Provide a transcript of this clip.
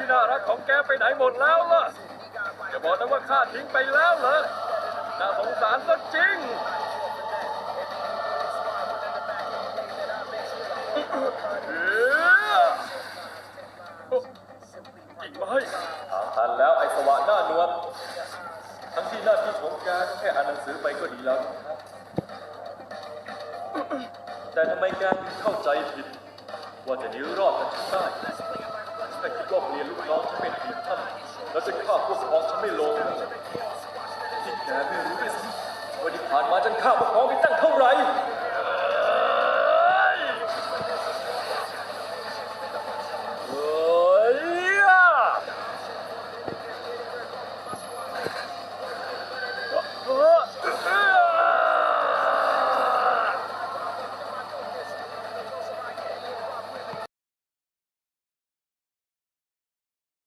ที่น่ารักของแกไปไหนหมดแล้วล่ะอย่าบอกนะว่าข้าทิ้งไปแล้วเหรอน่าสงสารก็จริงจริงไหมถามทันแล้วไอ้สวะหน้านวลทั้งที่หน้าที่ของแกแค่อ่านหนังสือไปก็ดีแล้ว แต่ทำไมแกถึงเข้าใจผิด ว่าจะหนีรอดกันได้ ที่แกไม่รู้ด้วยซ้ำว่าที่ผ่านมาฉันฆ่าพวกพ้องไปตั้ง